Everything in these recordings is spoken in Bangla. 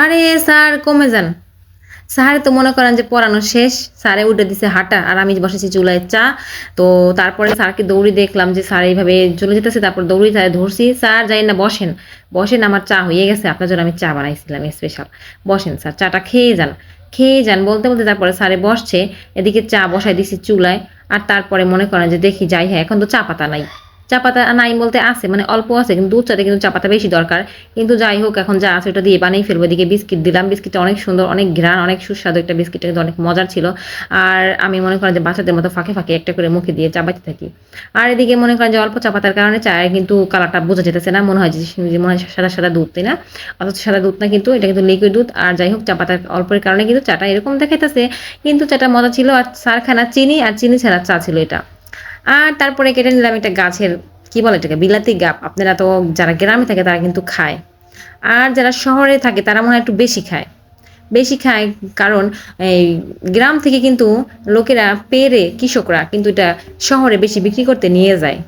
আরে স্যার, কমে যান। স্যারে তো মনে করেন যে পড়ানো শেষ, স্যারে উঠে দিছে হাঁটা, আর আমি বসেছি চুলায় চা। তো তারপরে স্যারকে দৌড়ি দেখলাম যে স্যার এইভাবে চলে যেতেছে, তারপর দৌড়ি স্যার ধরছি। স্যার যাই না, বসেন। বসেন, আমার চা হয়ে গেছে, আপনার জন্য আমি চা বানাইছিলাম স্পেশাল বসেন স্যার, চাটা খেয়ে যান। খেয়ে যান বলতে বলতে তারপরে স্যারে বসছে, এদিকে চা বসাই দিছি চুলায়, আর তারপরে মনে করেন যে দেখি, যাই হ্যাঁ এখন তো চা পাতা নাই। চা পাতা নাই বলতে আছে মানে অল্প আছে, কিন্তু দুধ চাতে কিন্তু চা পাতা বেশি দরকার। কিন্তু যাই হোক, এখন যা আছে ওটা দিয়ে বানিয়ে ফেলব। এদিকে বিস্কিট দিলাম। বিস্কিটটা অনেক সুন্দর, অনেক ঘ্রাণ, অনেক সুস্বাদু একটা বিস্কিটটা কিন্তু অনেক মজার ছিল। আর আমি মনে করেন যে বাচ্চাদের মতো ফাঁকে ফাঁকে একটা করে মুখে দিয়ে চাবাতে থাকি। আর এদিকে মনে করেন যে অল্প চা পাতার কারণে চায়ের কিন্তু কালারটা বোঝা যেতেছে না। মনে হয় যে যে মনে হয় সাদা সাদা দুধ, তাই না? অথচ সাদা দুধ না কিন্তু, এটা কিন্তু লিকুইড দুধ। আর যাই হোক চা পাতার অল্পের কারণে কিন্তু চাটা এরকম দেখাইতেছে। কিন্তু চাটা মজা ছিল আর সারখানা চিনি, আর চিনি ছাড়া চা ছিল এটা। আর তারপরে কেটে নিলাম একটা গাছের, কি বলে এটাকে, বিলাতি গাপ। আপনারা তো যারা গ্রামে থাকে তারা কিন্তু খায়। আর যারা শহরে থাকে তারা মনে হয় একটু বেশি খায়। বেশি খায় কারণ এই গ্রাম থেকে কিন্তু লোকেরা পেরে কৃষকরা কিন্তু এটা শহরে বেশি বিক্রি করতে নিয়ে যায়।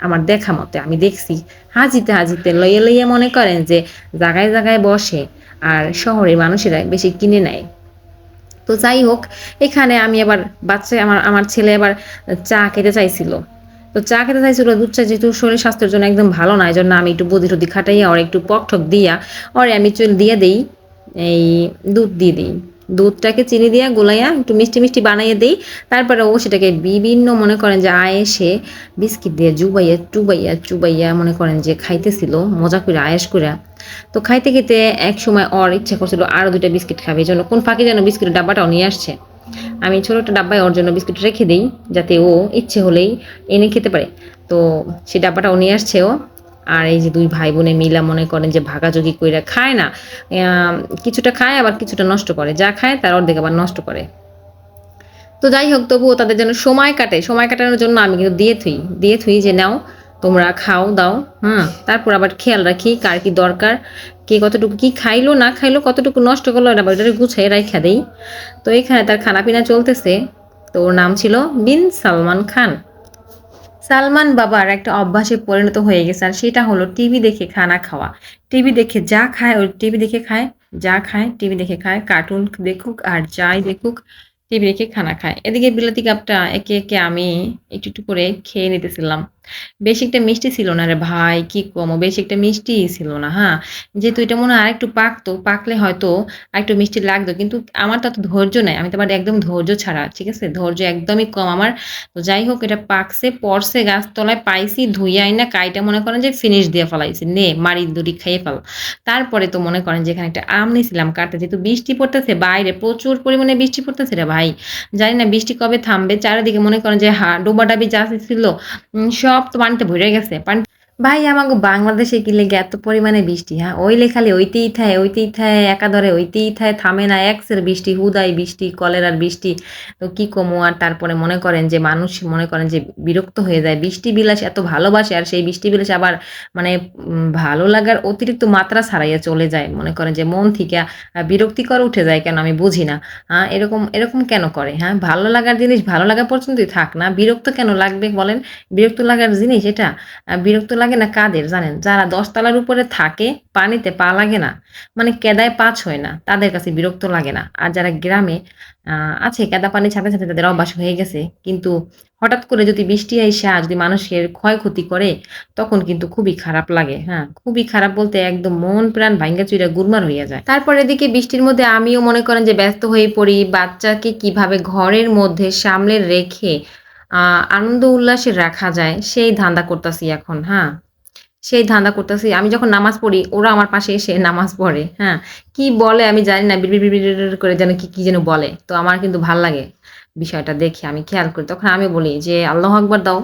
আমার দেখা মতে, আমি দেখছি। হাজিতে হাজিতে লইয়ে লইয়ে মনে করেন যে জায়গায় জায়গায় বসে আর শহরের মানুষেরা বেশি কিনে নেয়। তো যাই হোক, এখানে আমি আবার বাচ্চা আমার আমার ছেলে আবার চা খেতে চাইছিল। তো চা খেতে চাইছিল দুধ চা যেহেতু শরীর স্বাস্থ্যের জন্য একদম ভালো না এই জন্য আমি একটু বদি টুদি খাটাইয়া, ওর একটু পক ঠক দিয়া, ওরে আমি চুল দিয়ে দিই, এই দুধ দিয়ে দিই। দুধটাকে চিনি দিয়া গোলাইয়া একটু মিষ্টি মিষ্টি বানাইয়ে দিই। তারপরে ও সেটাকে বিভিন্ন মনে করেন যে আয়েসে বিস্কিট দিয়ে জুবাইয়া চুবাইয়া চুবাইয়া মনে করেন যে খাইতেছিল, মজা করে আয়েস করে তো খাইতে খেতে এক সময় ওর ইচ্ছা করছিল আরও দুইটা বিস্কিট খাবে। এই জন্য কোন ফাঁকে যেন বিস্কিটের ডাব্বাটাও নিয়ে আসছে। আমি ছোটো একটা ডাব্বায় ওর জন্য বিস্কিট রেখে দিই, যাতে ও ইচ্ছে হলেই এনে খেতে পারে। তো সেই ডাব্বাটাও নিয়ে আসছে ও। আর এই যে দুই ভাই বোনে মিলা মনে করেন যে ভাগাযোগি কইরা খায় না কিছুটা খায়, আবার কিছুটা নষ্ট করে। যা খায়, তার অর্ধেক আবার নষ্ট করে। তো যাই হোক, তবুও তাদের যেন সময় কাটে। সময় কাটানোর জন্য আমি কিন্তু দিয়ে থুই। দিয়ে থুই যে, নাও, তোমরা খাও, দাও হ্যাঁ তারপর আবার খেয়াল রাখি কার কি দরকার, কে কতটুকু, কি খাইলো, না খাইলো, কতটুকু নষ্ট করল, এটা ওটাকে গুছাই রাখা দেই। তো এখানে তার খানাপিনা চলতেছে। তো ওর নাম ছিল বিন সালমান খান। সালমান বাবার একটা অভ্যাসে পরিণত হয়ে গেছে আর সেটা হলো টিভি দেখে খানা খাওয়া। টিভি দেখে যা খায়, ওই টিভি দেখে খায়, যা খায়, টিভি দেখে খায় কার্টুন দেখুক আর যাই দেখুক, টিভি দেখে খানা খায়। এদিকে বিলাতি কাপটা একে একে আমি একটু একটু করে খেয়ে নিতেছিলাম। বেশি একটা মিষ্টি ছিল না রে ভাই কি কমো? বেশি একটা মিষ্টি ছিল না হ্যাঁ? যেহেতু এটা মনে হয় আরেকটু পাকতো পাকলে হয়তো আরেকটু মিষ্টি লাগতো কিন্তু আমার তো ধৈর্য নাই আমি তো আবার একদম ধৈর্য ছাড়া ঠিক আছে? ধৈর্য একদমই কম আমার তো যাই হোক এটা পাকছে পড়ছে গাছতলায় পাইছি ধুইয়াই না কাইটা মনে করেন যে ফিনিশ দিয়ে ফেলাইছি নে মারি দুটি খাইয়ে ফেল। তারপরে তো মনে করেন যে এখানে একটা আম নিয়েছিলাম কাটতে যেহেতু বৃষ্টি পড়তেছে বাইরে প্রচুর পরিমাণে বৃষ্টি পড়তেছে রে ভাই। জানি না বৃষ্টি কবে থামবে চারিদিকে মনে করেন যে হা ডোবাডাবি যা ছিল উম, সব তো পানিতে ভরে গেছে। পানি ভাই আমাকে বাংলাদেশে কি লেগে এত পরিমাণে বৃষ্টি হ্যাঁ? ওই লেখালে ওইতেই থায় ওইতেই থায় একা ধরে ওইতেই থায়, থামে না, একসের বৃষ্টি, হুদাই বৃষ্টি, কলেরার বৃষ্টি। তো কি কমো আর তারপরে মনে করেন যে, মানুষ মনে করেন যে, বিরক্ত হয়ে যায়। বৃষ্টি বিলাস এত ভালোবাসে আর সেই বৃষ্টি বিলাস আবার মানে ভালো লাগার অতিরিক্ত মাত্রা ছাড়াইয়া চলে যায়। মনে করেন যে, মন থেকে বিরক্তিকর উঠে যায় কেন আমি বুঝি না। হ্যাঁ এরকম এরকম কেন করে হ্যাঁ? ভালো লাগার জিনিস ভালো লাগা পর্যন্তই থাক না। বিরক্ত কেন লাগবে বলেন? বিরক্ত লাগার জিনিস এটা। বিরক্ত লাগে না কাদের জানেন? যারা দশতলার উপরে থাকে, পানিতে পা লাগে না মানে কেদায় পাঁচ হয় না, তাদের কাছে বিরক্ত লাগে না। আর যারা গ্রামে আছে, কেদা পানি ছাতে ছাতে তাদের অভ্যাস হয়ে গেছে। কিন্তু হঠাৎ করে যদি বৃষ্টি আইসা, যদি মানুষের ক্ষয়ক্ষতি করে, তখন কিন্তু খুবই খারাপ লাগে হ্যাঁ? খুবই খারাপ বলতে একদম মন প্রাণ ভাঙ্গা চুইরা গুরমার হইয়া যায়। তারপর এদিকে বৃষ্টির মধ্যে আমিও মনে করেন যে ব্যস্ত হয়ে পড়ি, বাচ্চাকে কীভাবে ঘরের মধ্যে সামলে রেখে আনন্দ উল্লাসে রাখা যায়, সেই ধান্দা করতেছি এখন হ্যাঁ? সেই ধান্দা করতেছি। আমি যখন নামাজ পড়ি, ওরা আমার পাশে এসে নামাজ পড়ে হ্যাঁ? কি বলে আমি জানি না করে যেন কি কি যেন বলে। তো আমার কিন্তু ভালো লাগে বিষয়টা দেখে, আমি খেয়াল করি। তখন আমি বলি যে, আল্লাহ আকবর দাও,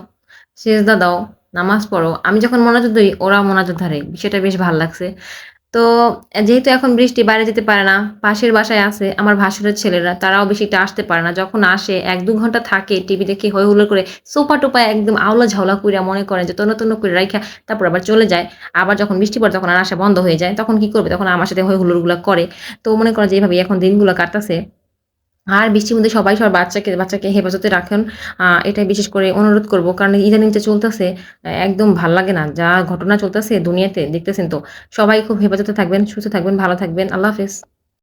সেজদা দাও, নামাজ পড়ো। আমি যখন মনোযোগ দিই ওরা মনোযোগ ধরে। বিষয়টা বেশ ভালো লাগছে। তো যেহেতু এখন বৃষ্টি বাইরে যেতে পারে না, পাশের বাসায় আছে আমার ভাসুরের ছেলেরা, তারাও বেশি একটা আসতে পারে না। যখন আসে, এক দু ঘণ্টা থাকে, টিভি দেখে হই হুলো করে সোপা টোপা একদম আওলা ঝাওলা কইরা মনে করে যে তন্ন তন্ন করে রাখা তারপর আবার চলে যায়। আবার যখন বৃষ্টি পড়ে তখন আর আসা বন্ধ হয়ে যায়। তখন কি করবে? তখন আমার সাথে হই হুলোরগুলো করে। তো মনে করে যে এইভাবে এখন দিনগুলো কাটতেছে। আর বৃষ্টির মধ্যে সবাই সবার বাচ্চাকে বাচ্চাকে হেফাজতে রাখেন। এটাই বিশেষ করে অনুরোধ করব। কারণ ইদানিং যে চলতেছে, একদম ভালো লাগে না। যা ঘটনা চলতেছে দুনিয়াতে, দেখতেছেন তো। সবাই খুব হেফাজতে থাকবেন, সুস্থ থাকবেন, ভালো থাকবেন। আল্লাহ হাফেজ।